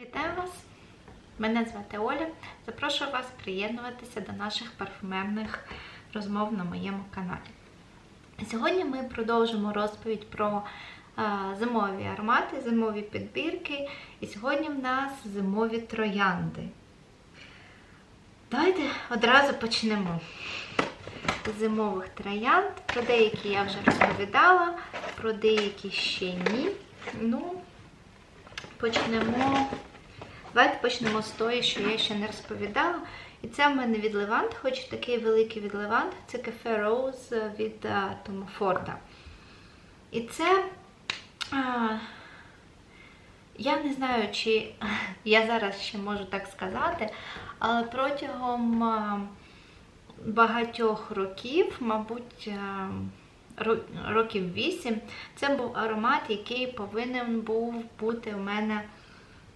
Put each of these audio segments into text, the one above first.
Вітаю вас! Мене звати Оля. Запрошую вас приєднуватися до наших парфумерних розмов на моєму каналі. Сьогодні ми продовжимо розповідь про е, зимові аромати, зимові підбірки. І сьогодні в нас зимові троянди. Давайте одразу почнемо. Зимових троянд. Про деякі я вже розповідала, про деякі ще ні. Ну, почнемо. Давайте почнемо з тої, що я ще не розповідала. І це в мене від Левант, хоч такий великий від Левант, це кафе Роуз від а, Тома Форда. І це. А, я не знаю, чи я зараз ще можу так сказати, але протягом а, багатьох років, мабуть, а, років 8, це був аромат, який повинен був бути у мене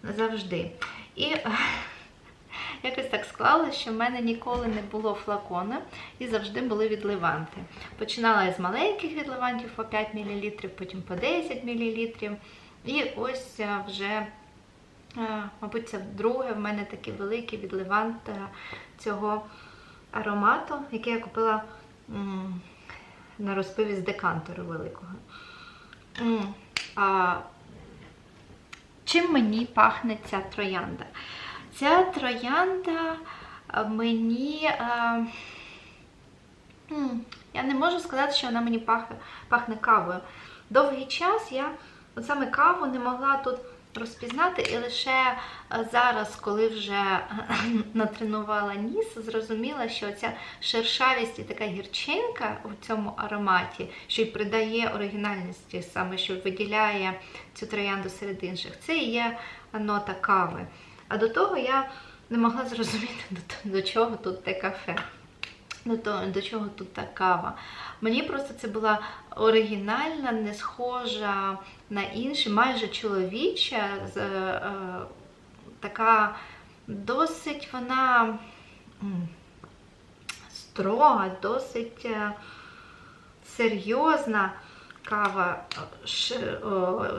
завжди. І якось так склалося, що в мене ніколи не було флакона і завжди були відливанти. Починала я з маленьких відливантів по 5 мл, потім по 10 мл. І ось е, вже, е, мабуть, це вдруге в мене такий великий відливант е, цього аромату, який я купила на розпиві з декантору великого. А чим мені пахне ця троянда? Ця троянда е, мені. е, Я не можу сказати, що вона мені пахне, пахне кавою. Довгий час я от саме каву не могла тут розпізнати, і лише е, зараз, коли вже е, натренувала ніс, зрозуміла, що ця шершавість і така гірчинка у цьому ароматі, що й придає оригінальності, саме що виділяє цю троянду серед інших, це і є нота кави. А до того я не могла зрозуміти, до, чого тут те кафе. До, того, до чого тут та кава. Мені просто це була оригінальна, не схожа на інші, майже чоловіча, е, така досить вона строга, досить е, серйозна кава,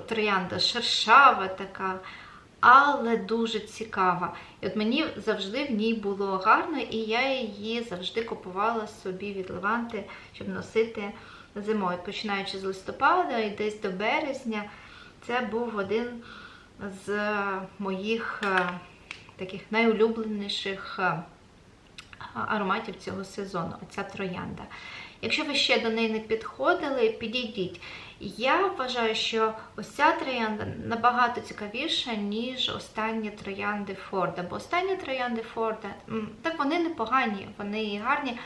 троянда, шершава така, але дуже цікава. І от мені завжди в ній було гарно, і я її завжди купувала собі від Леванти, щоб носити зимою. Починаючи з листопада і десь до березня, це був один з моїх е, таких найулюбленіших е, ароматів цього сезону. Оця троянда. Якщо ви ще до неї не підходили, підійдіть. Я вважаю, що ось ця троянда набагато цікавіша, ніж останні троянди Форда. Бо останні троянди Форда, так вони непогані, вони гарні,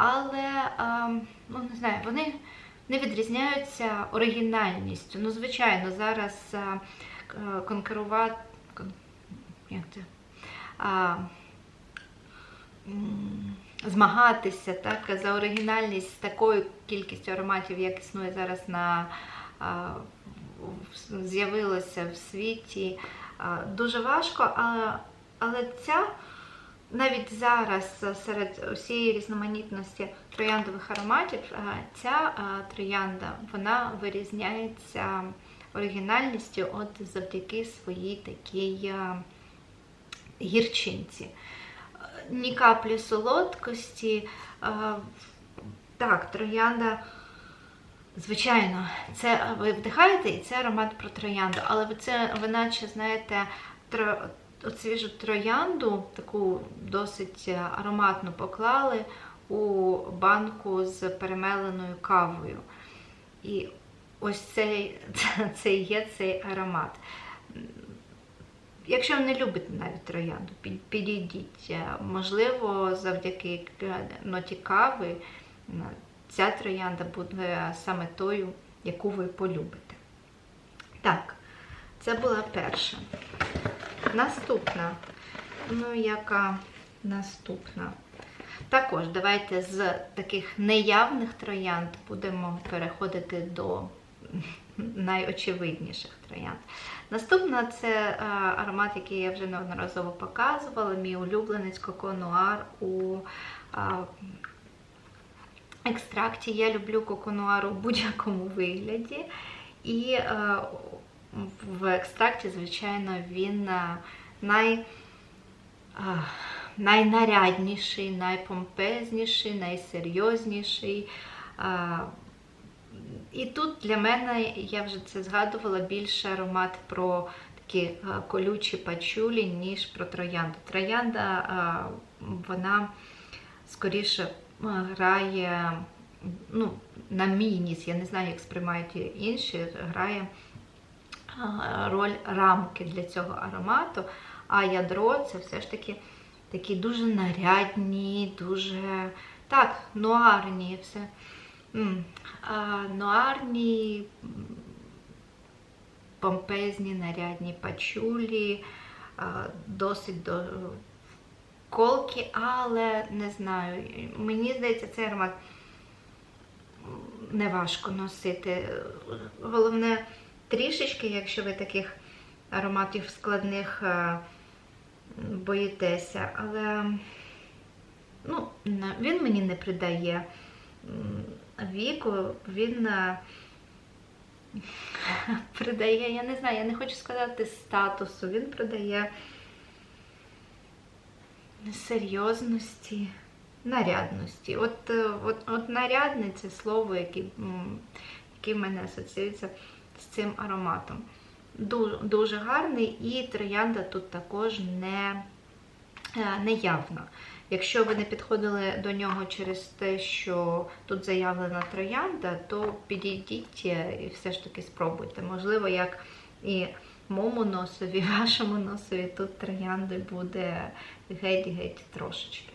але ем, ну, не знаю, вони не відрізняються оригінальністю. Ну, звичайно, зараз е, конкурувати. Як це? А, змагатися так, за оригінальність з такою кількістю ароматів, як існує зараз на з'явилося в світі. Дуже важко, але, але ця навіть зараз серед усієї різноманітності трояндових ароматів, ця троянда вона вирізняється оригінальністю от завдяки своїй такій гірчинці ні каплі солодкості. Е, Так, троянда, звичайно, це ви вдихаєте і це аромат про троянду, але це ви наче знаєте, свіжу троянду, таку досить е, ароматну поклали у банку з перемеленою кавою. І ось цей, це, є цей аромат. Якщо ви не любите навіть троянду, підійдіть. Е, Можливо, завдяки ноті кави е, ця троянда буде саме тою, яку ви полюбите. Так, це була перша. Наступна. Ну, яка наступна? Також давайте з таких неявних троянд будемо переходити до найочевидніших троянд. Наступна це е, аромат, який я вже неодноразово показувала, мій улюбленець Коко Нуар у е, екстракті. Я люблю Коко Нуар у будь-якому вигляді. І е, в екстракті, звичайно, він най, найнарядніший, найпомпезніший, найсерйозніший. І тут для мене, я вже це згадувала, більше аромат про такі колючі пачулі, ніж про троянду. Троянда, вона скоріше грає, ну, на мій ніс, я не знаю, як сприймають інші, грає роль рамки для цього аромату, а ядро це все ж таки такі дуже нарядні, дуже так, нуарні все. Нуарні, помпезні, нарядні пачулі, досить до колки, але не знаю. Мені здається, цей аромат не важко носити. Головне, трішечки, якщо ви таких ароматів складних е, боїтеся, але ну, він мені не придає віку, він е, придає, я не знаю, я не хочу сказати статусу, він придає серйозності, нарядності. От, е, от, от нарядний це слово, яке в мене асоціюється з цим ароматом. Дуже, дуже гарний, і троянда тут також не, е, не явна. Якщо ви не підходили до нього через те, що тут заявлена троянда, то підійдіть і все ж таки спробуйте. Можливо, як і моєму носові, вашому носові, тут троянди буде геть-геть трошечки.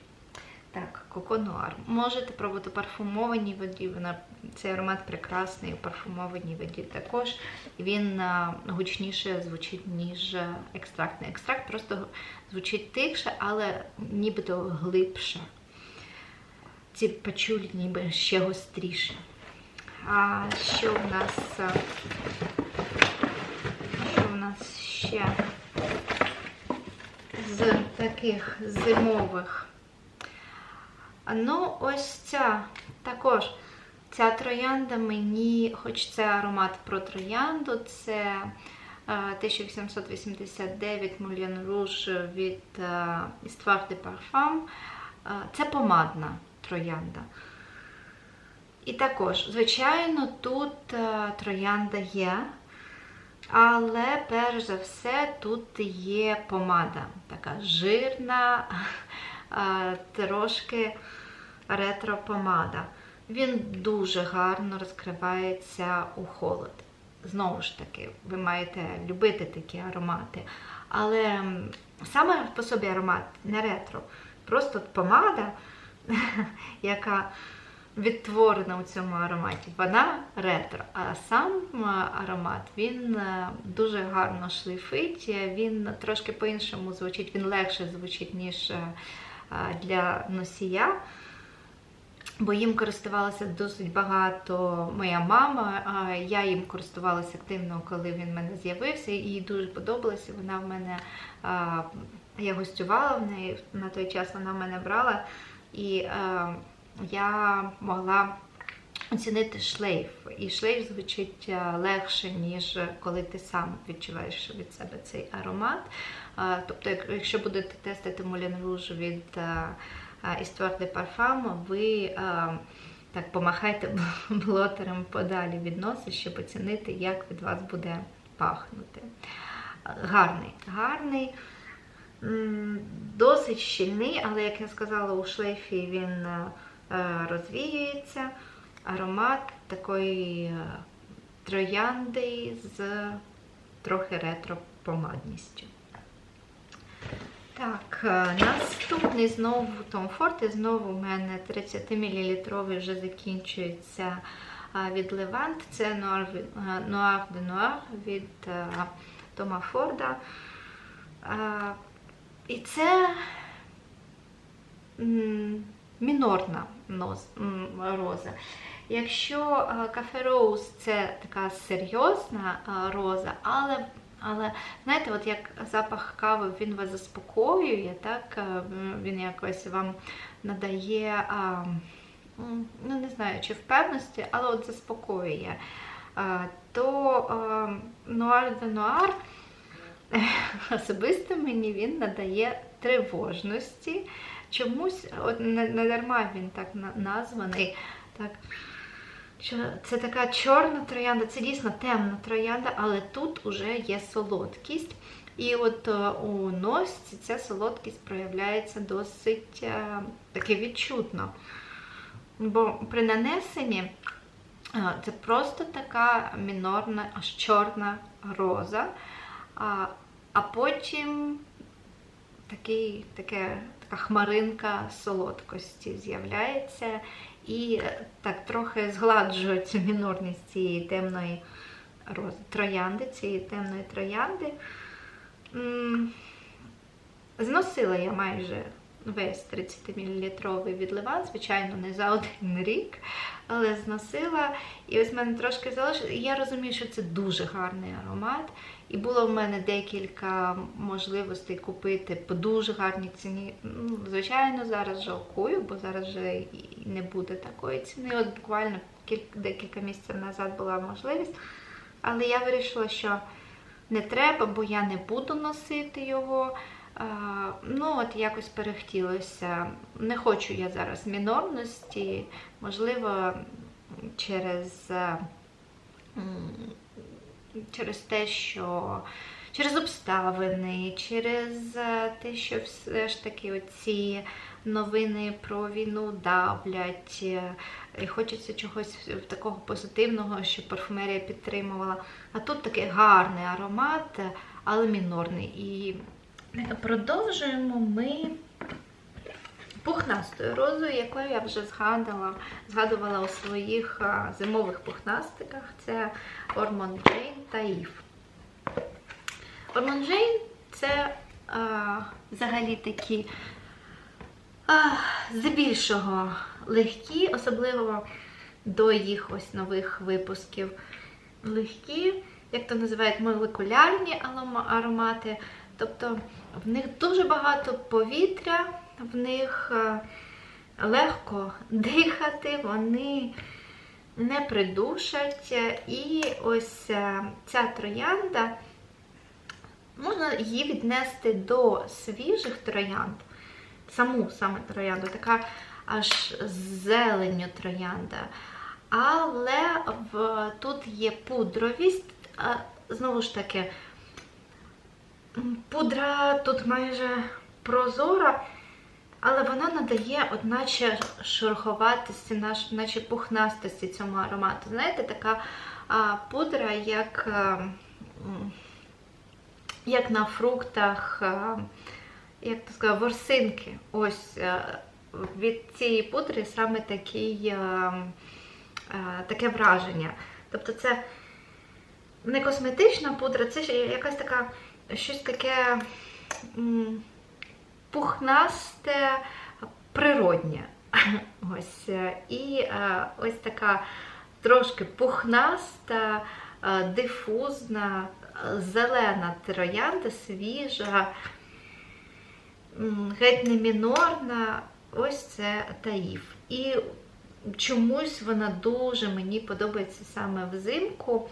Так, коконуар. Можете пробувати парфумованій воді. Вона цей аромат прекрасний у парфумованій воді також. Він гучніше звучить, ніж екстрактний. Екстракт просто звучить тихше, але нібито глибше. Ці пачулі ніби ще гостріше. А що в нас? Що в нас ще з таких зимових? Ну, ось ця також. Ця троянда мені, хоч це аромат про троянду, це е, 1889 Moulin Rouge від е, Histoire de Parfum. Е, Це помадна троянда. І також, звичайно, тут е, троянда є, але перш за все тут є помада, така жирна, е, трошки ретро-помада. Він дуже гарно розкривається у холод. Знову ж таки, ви маєте любити такі аромати. Але саме по собі аромат не ретро. Просто помада, яка відтворена у цьому ароматі, вона ретро. А сам е, аромат він е, дуже гарно шлейфить, він трошки по-іншому звучить, він легше звучить, ніж е, е, для носія. Бо їм користувалася досить багато моя мама. Я їм користувалася активно, коли він в мене з'явився, і їй дуже подобалося. Вона в мене я гостювала в неї на той час. Вона в мене брала, і я могла оцінити шлейф. І шлейф звучить легше, ніж коли ти сам відчуваєш від себе цей аромат. Тобто, якщо будете тестити Moulin Rouge від Histoire de Parfum, ви так помахайте блотером подалі від носа, щоб оцінити, як від вас буде пахнути. Гарний, гарний, досить щільний, але, як я сказала, у шлейфі він е, е, розвіюється. Аромат такої е, троянди з трохи ретро-помадністю. Так, е, наступний знову Tom Ford, і знову у мене 30 мл вже закінчується е, від Levant. Це Noir, de Noir від е, Тома Форда. І це мінорна роза. Якщо Cafe Rose це така серйозна роза, але але знаєте, от як запах кави він вас заспокоює, так е, він якось вам надає, ну не знаю, чи впевненості, але от заспокоює. е, то нуар де нуар особисто мені він надає тривожності. Чомусь, от не, дарма він так названий. Так, Це така чорна троянда, це дійсно темна троянда, але тут вже є солодкість. І от е, у носці ця солодкість проявляється досить е, таки відчутно. Бо при нанесенні е, це просто така мінорна, аж чорна роза, а а потім такий, таке, така хмаринка солодкості з'являється і так трохи згладжує цю мінорність цієї темної роз... троянди, цієї темної троянди. Зносила я майже весь 30 мл відливан, звичайно, не за один рік, але зносила. І ось в мене трошки залишилось. Я розумію, що це дуже гарний аромат. І було в мене декілька можливостей купити по дуже гарній ціні. Ну, Звичайно, зараз жалкую, бо зараз вже не буде такої ціни. От буквально декілька місяців назад була можливість. Але я вирішила, що не треба, бо я не буду носити його. Ну, от якось перехтілося. Не хочу я зараз мінорності, можливо, через через те, що через обставини, через те, що все ж таки оці новини про війну давлять. І хочеться чогось такого позитивного, щоб парфумерія підтримувала. А тут такий гарний аромат, але мінорний. І продовжуємо ми пухнастою розою, яку я вже згадувала згадувала у своїх зимових пухнастиках. Це Ормон Джейн та Ів. Ормон Джейн це а, взагалі такі здебільшого легкі, особливо до їх ось нових випусків. Легкі, як то називають молекулярні аромати. Тобто в них дуже багато повітря, в них е, легко дихати, вони не придушать. І ось е, ця троянда, можна її віднести до свіжих троянд, саму саме троянду, така аж зеленю троянда. Але в, тут є пудровість, знову ж таки, Пудра тут майже прозора, але вона надає, одначе, шероховатості, наче пухнастості цьому аромату. Знаєте, така а, пудра, як а, як на фруктах, а, як то сказати, ворсинки. Ось а, від цієї пудри саме такий, а, а, таке враження. Тобто це не косметична пудра, це якась така щось таке пухнасте, природнє. Ось. І е, ось така трошки пухнаста, е, дифузна, зелена троянда, свіжа, геть не мінорна. Ось це таїв. І чомусь вона дуже мені подобається саме взимку.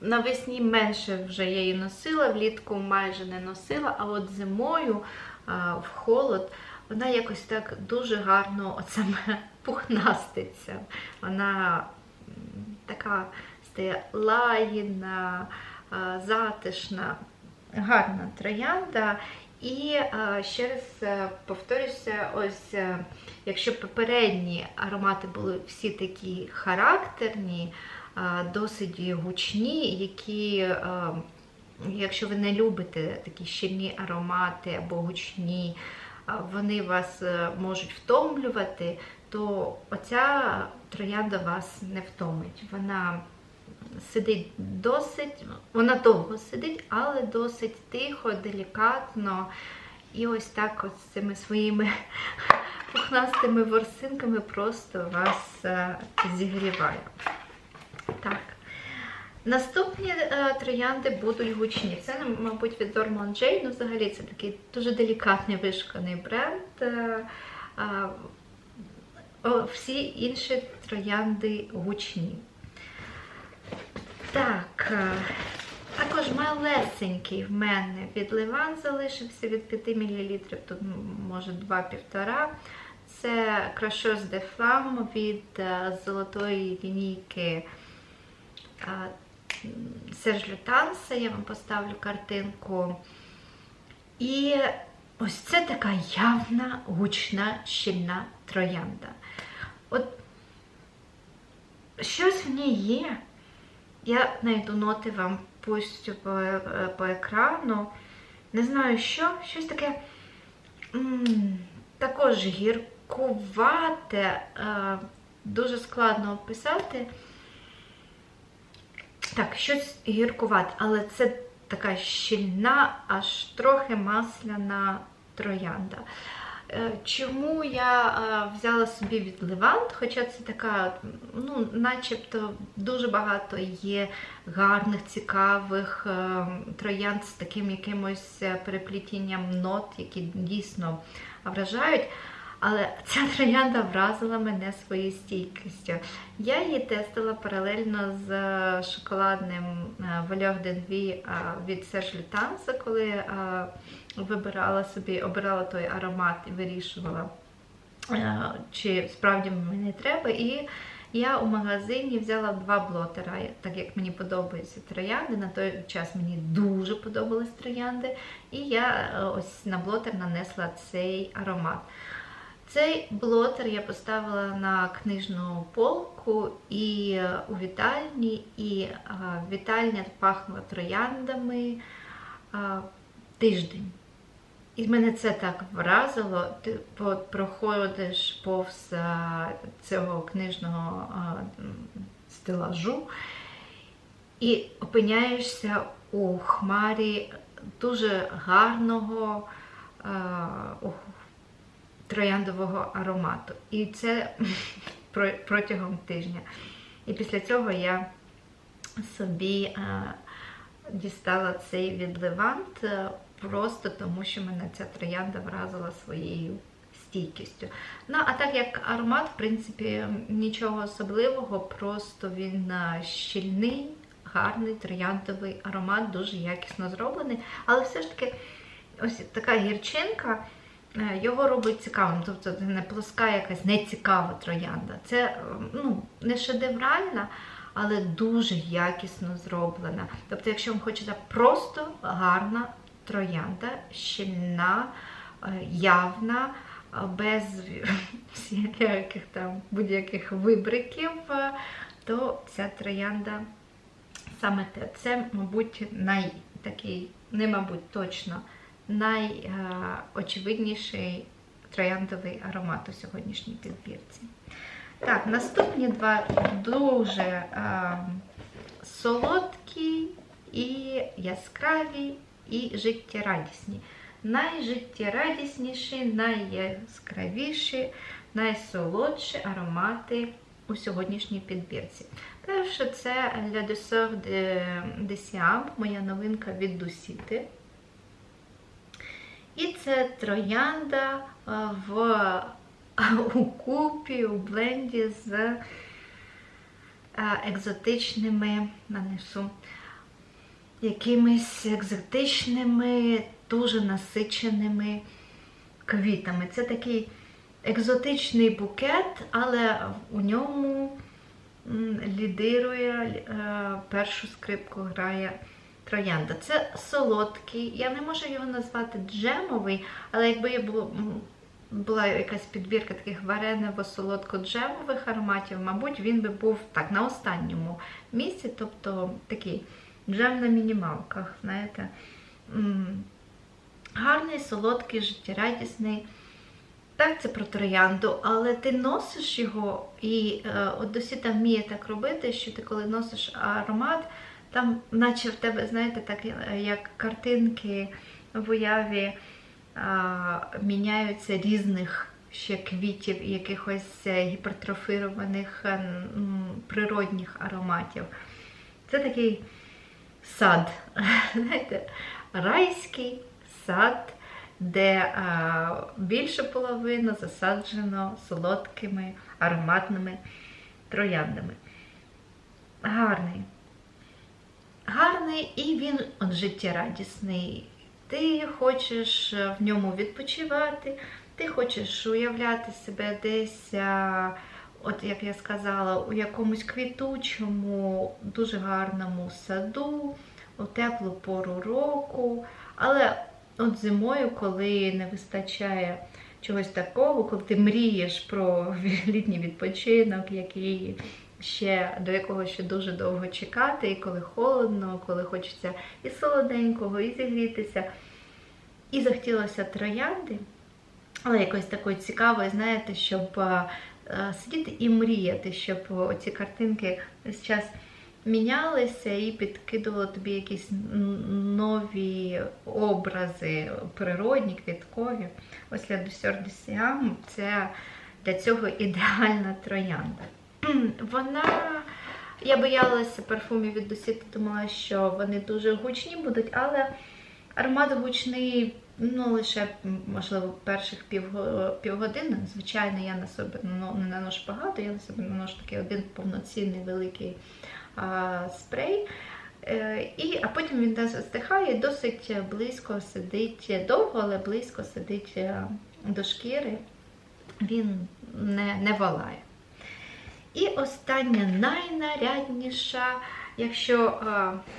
Навесні менше вже я її носила, влітку майже не носила, а от зимою в холод вона якось так дуже гарно саме пухнаститься. Вона така стає лагідна, затишна, гарна троянда. І ще раз е, повторюся, ось е, якщо попередні аромати були всі такі характерні, досить гучні, які, якщо ви не любите такі щільні аромати або гучні, вони вас е, можуть втомлювати, то оця троянда вас не втомить. Вона сидить досить, вона довго сидить, але досить тихо, делікатно. І ось так ось цими своїми пухнастими ворсинками просто вас е, зігріває. Наступні е, троянди будуть гучні. Це, мабуть, від Dormon J. Ну, взагалі, це такий дуже делікатний вишуканий бренд. Е, е, всі інші троянди гучні. Так, е, також малесенький в мене відливан залишився від 5 мл, тут може 2-1,5. Це Crashers de Flamme від е, золотої лінійки Serge Lutens. Я вам поставлю картинку. І ось це така явна, гучна, щільна троянда. От щось в ній є. Я знайду ноти вам пустю по, по екрану. Не знаю що, щось таке м, також гіркувате, е, дуже складно описати. Так, щось гіркувате, але це така щільна, аж трохи масляна троянда. Е, Чому я е, взяла собі від Левант, хоча це така, ну, начебто дуже багато є гарних, цікавих е, троянд з таким якимось переплетінням нот, які дійсно вражають. Але ця троянда вразила мене своєю стійкістю. Я її тестила паралельно з е, шоколадним е, Valeur d'Envie е, від Serge Lutens, коли вибирала собі, обирала той аромат і вирішувала, чи справді мені треба. І я у магазині взяла два блотера, так як мені подобаються троянди. На той час мені дуже подобались троянди. І я ось на блотер нанесла цей аромат. Цей блотер я поставила на книжну полку і е, у вітальні, і е, вітальня пахла трояндами е, тиждень. І мене це так вразило. Ти проходиш повз цього книжного е, стелажу і опиняєшся у хмарі дуже гарного трояндового аромату. І це протягом тижня. І після цього я собі е, дістала цей відливант е, просто тому, що мене ця троянда вразила своєю стійкістю. Ну, а так як аромат, в принципі, нічого особливого, просто він е, щільний, гарний трояндовий аромат, дуже якісно зроблений. Але все ж таки, ось така гірчинка. Е, Його робить цікавим, тобто це не плоска якась нецікава троянда. Це е, ну, не шедевральна, але дуже якісно зроблена. Тобто, якщо вам хочеться просто гарна троянда, щільна, е, явна, без всяких там будь-яких вибриків, то ця троянда саме те. Це, мабуть, най такий, не мабуть, точно найочевидніший трояндовий аромат у сьогоднішній підбірці. Так, наступні два дуже е, солодкі і яскраві, і життєрадісні. Найжиттєрадісніші, найяскравіші, найсолодші аромати у сьогоднішній підбірці. Перше, це La Douceur de, de Siam, моя новинка від Дусіти. І це троянда е, в купі, у бленді з е, екзотичними, нанесу, якимись екзотичними, дуже насиченими квітами. Це такий екзотичний букет, але у ньому лідирує е, першу скрипку грає троянда. Це солодкий, я не можу його назвати джемовий, але якби було, була якась підбірка таких варенево-солодко-джемових ароматів, мабуть, він би був так на останньому місці, тобто такий джем на мінімалках, знаєте. Гарний, солодкий, життєрадісний. Так, це про троянду, але ти носиш його, і е, от досі вміє так робити, що ти коли носиш аромат, там, наче в тебе, знаєте, так е, як картинки в уяві а, міняються різних ще квітів і якихось е, гіпертрофірованих е, природних ароматів. Це такий сад, знаєте, райський сад, де а, більше половини засаджено солодкими ароматними трояндами. Гарний. Гарний і він життєрадісний. Ти хочеш е, в ньому відпочивати, ти хочеш уявляти себе десь, от як я сказала, у якомусь квітучому, дуже гарному саду, у теплу пору року. Але от зимою, коли не вистачає чогось такого, коли ти мрієш про літній відпочинок, який ще до якого ще дуже довго чекати, і коли холодно, коли хочеться і солоденького, і зігрітися. І захотілося троянди, але якось такої цікавої, знаєте, щоб е, сидіти і мріяти, щоб ці картинки весь час мінялися і підкидували тобі якісь нові образи, природні, квіткові. Ось для Дусьор Сіам це для цього ідеальна троянда. Вона. Я боялася парфумів від Досіти, думала, що вони дуже гучні будуть, але аромат гучний ну, лише, можливо, перших пів, півгодини. Звичайно, я на себе не наношу багато, я на себе наношу такий один повноцінний великий а, спрей. Е, і, А потім він стихає і досить близько сидить, довго, але близько сидить е, до шкіри, він не, не валає. І остання найнарядніша, якщо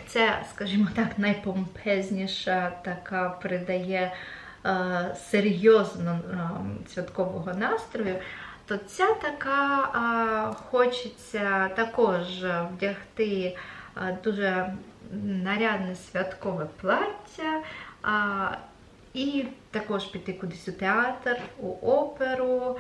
це, скажімо так, найпомпезніша, така придає серйозно святкового настрою, то ця така хочеться також вдягти дуже нарядне святкове плаття. І також піти кудись у театр, у оперу,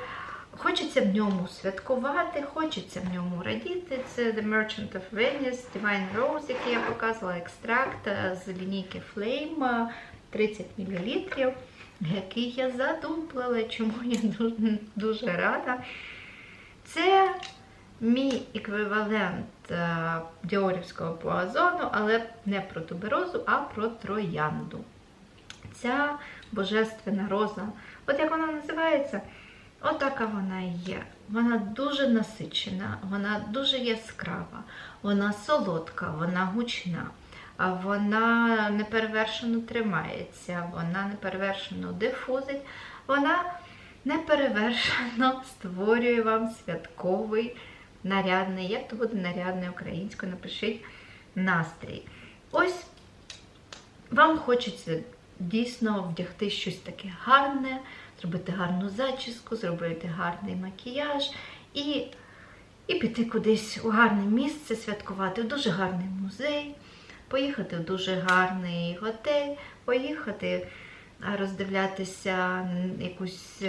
Хочеться в ньому святкувати, хочеться в ньому радіти. Це The Merchant of Venice, Divine Rose, який я показувала, екстракт з лінійки Flame 30 мл, який я задумплила, чому я дуже, дуже рада. Це мій еквівалент діорівського поазону, але не про туберозу, а про троянду. Ця божественна роза, от як вона називається? Отака вона є. Вона дуже насичена, вона дуже яскрава, вона солодка, вона гучна, вона неперевершено тримається, вона неперевершено дифузить, вона неперевершено створює вам святковий нарядний, як то буде нарядний українською, напишіть настрій. Ось вам хочеться дійсно вдягти щось таке гарне зробити гарну зачіску, зробити гарний макіяж і і піти кудись у гарне місце, святкувати в дуже гарний музей, поїхати в дуже гарний готель, поїхати роздивлятися якусь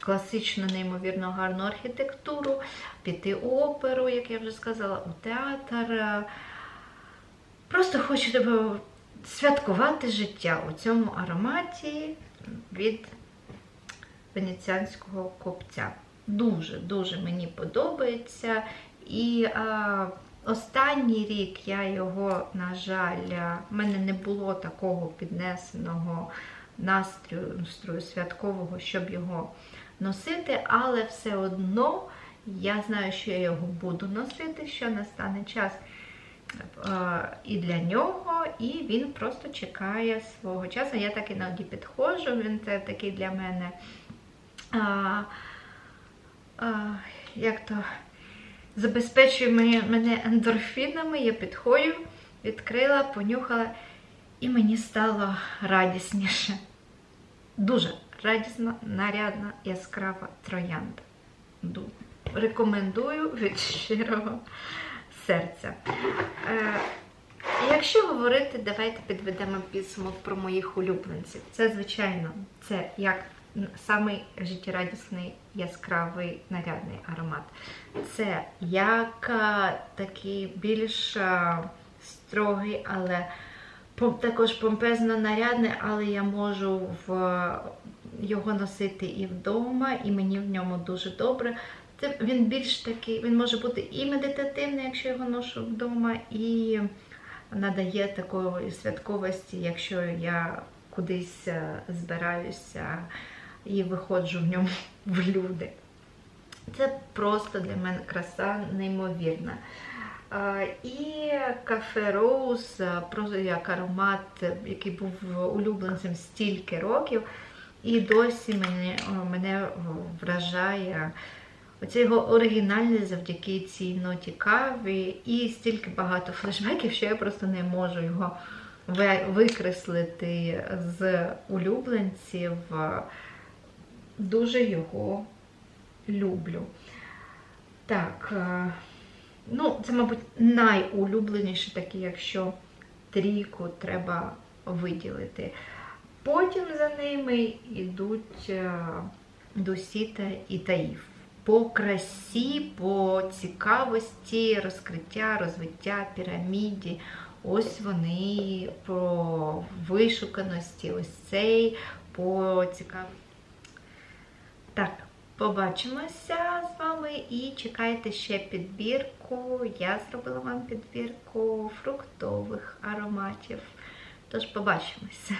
класичну, неймовірно гарну архітектуру, піти у оперу, як я вже сказала, у театр. Просто хочу святкувати життя у цьому ароматі від венеціанського копця. Дуже-дуже мені подобається. І а, останній рік я його, на жаль, в мене не було такого піднесеного настрою, настрою святкового, щоб його носити, але все одно я знаю, що я його буду носити, що настане час і для нього, і він просто чекає свого часу. Я так іноді підходжу, він це такий для мене а, а, як то забезпечує мене ендорфінами, я підходжу, відкрила, понюхала, і мені стало радісніше. Дуже радісна, нарядна, яскрава троянда. Рекомендую від щирого серця. Е, Якщо говорити, давайте підведемо підсумок про моїх улюбленців. Це, звичайно, це як самий життєрадісний яскравий нарядний аромат. Це як такий більш строгий, але також помпезно нарядний, але я можу в його носити і вдома, і мені в ньому дуже добре. Це Він більш такий, він може бути і медитативний, якщо його ношу вдома, і надає такої святковості, якщо я кудись збираюся і виходжу в ньому в люди. Це просто для мене краса неймовірна. Е, І кафе Роуз, е, просто як аромат, е, який був улюбленцем стільки років, і досі мене, мене вражає оця його оригінальність завдяки цій ноті кави, і стільки багато флешбеків, що я просто не можу його викреслити з улюбленців. Дуже його люблю. Так, е, ну, це, мабуть, найулюбленіше таке, якщо трійку треба виділити. Потім за ними йдуть е, Дусіта і Таїф. По красі, по цікавості, розкриття, розвиття, піраміді. Ось вони по вишуканості, ось цей по цікавості. Так, побачимося з вами і чекайте ще підбірку. Я зробила вам підбірку фруктових ароматів. Тож побачимося.